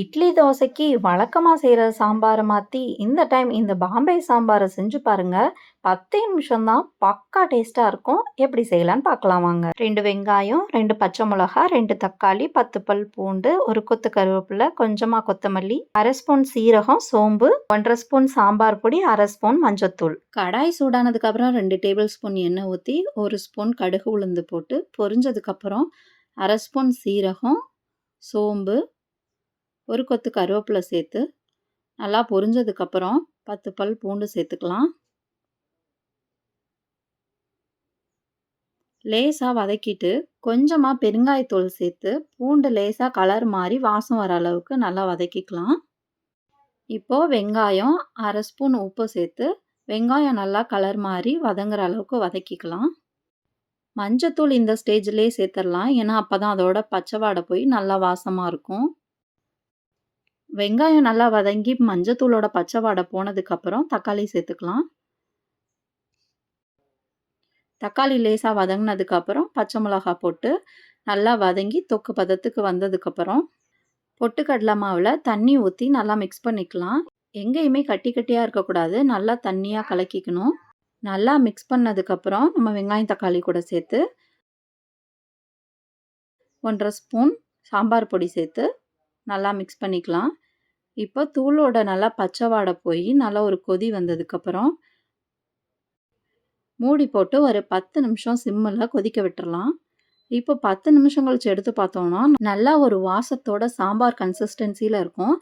இட்லி, தோசைக்கு வழக்கமாக செய்கிற சாம்பாரை மாற்றி இந்த டைம் இந்த பாம்பே சாம்பாரை செஞ்சு பாருங்க. 10 நிமிஷம் தான் பக்கா டேஸ்ட்டாக இருக்கும். எப்படி செய்யலான்னு பார்க்கலாம் வாங்க. ரெண்டு வெங்காயம், ரெண்டு பச்சை மிளகா, ரெண்டு தக்காளி, 10 பல் பூண்டு, ஒரு கொத்து கருவேப்பிலை, கொஞ்சமாக கொத்தமல்லி, அரை ஸ்பூன் சீரகம், சோம்பு, 1 1/2 ஸ்பூன் சாம்பார் பொடி, அரை ஸ்பூன் மஞ்சத்தூள். கடாய் சூடானதுக்கப்புறம் ரெண்டு டேபிள் ஸ்பூன் எண்ணெய் ஊற்றி ஒரு ஸ்பூன் கடுகு உளுந்து போட்டு பொரிஞ்சதுக்கப்புறம் அரை ஸ்பூன் சீரகம், சோம்பு, ஒரு கொத்து கருவேப்பிலை சேர்த்து நல்லா பொரிஞ்சதுக்கப்புறம் பத்து பல் பூண்டு சேர்த்துக்கலாம். லேசாக வதக்கிட்டு கொஞ்சமாக பெருங்காயத்தூள் சேர்த்து பூண்டு லேசாக கலர் மாறி வாசம் வர அளவுக்கு நல்லா வதக்கிக்கலாம். இப்போது வெங்காயம் அரை ஸ்பூன் உப்பு சேர்த்து வெங்காயம் நல்லா கலர் மாறி வதங்குற அளவுக்கு வதக்கிக்கலாம். மஞ்சத்தூள் இந்த ஸ்டேஜ்லேயே சேர்த்துடலாம். ஏன்னா அப்பதான் அதோட பச்சைவாடை போய் நல்லா வாசமாக இருக்கும். வெங்காயம் நல்லா வதங்கி மஞ்சத்தூளோட பச்சை வாடை தக்காளி சேர்த்துக்கலாம். தக்காளி லேசாக வதங்கினதுக்கப்புறம் பச்சை மிளகா போட்டு நல்லா வதங்கி தொக்கு பதத்துக்கு வந்ததுக்கப்புறம் பொட்டுக்கடலை மாவில் தண்ணி ஊற்றி நல்லா மிக்ஸ் பண்ணிக்கலாம். எங்கேயுமே கட்டி கட்டியாக இருக்கக்கூடாது. நல்லா தண்ணியாக கலக்கிக்கணும். நல்லா மிக்ஸ் பண்ணதுக்கப்புறம் நம்ம வெங்காயம், தக்காளி கூட சேர்த்து 1 1/2 ஸ்பூன் சாம்பார் பொடி சேர்த்து நல்லா மிக்ஸ் பண்ணிக்கலாம். இப்போ தூளோட நல்லா பச்சை வாடை போய் நல்லா ஒரு கொதி வந்ததுக்கப்புறம் மூடி போட்டு ஒரு 10 நிமிஷம் சிம்மில் கொதிக்க விட்டுறலாம். இப்போ 10 நிமிஷம் கழிச்சு எடுத்து பார்த்தோம்னா, நல்லா ஒரு வாசத்தோட சாம்பார் கன்சிஸ்டன்சியில் இருக்கும்.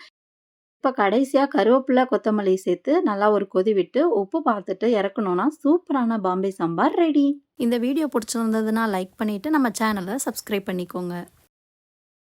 இப்போ கடைசியாக கருவேப்பிலை, கொத்தமல்லி சேர்த்து நல்லா ஒரு கொதி விட்டு உப்பு பார்த்துட்டு இறக்கணும்னா சூப்பரான பாம்பே சாம்பார் ரெடி. இந்த வீடியோ பிடிச்சிருந்ததுன்னா லைக் பண்ணிவிட்டு நம்ம சேனலை சப்ஸ்கிரைப் பண்ணிக்கோங்க.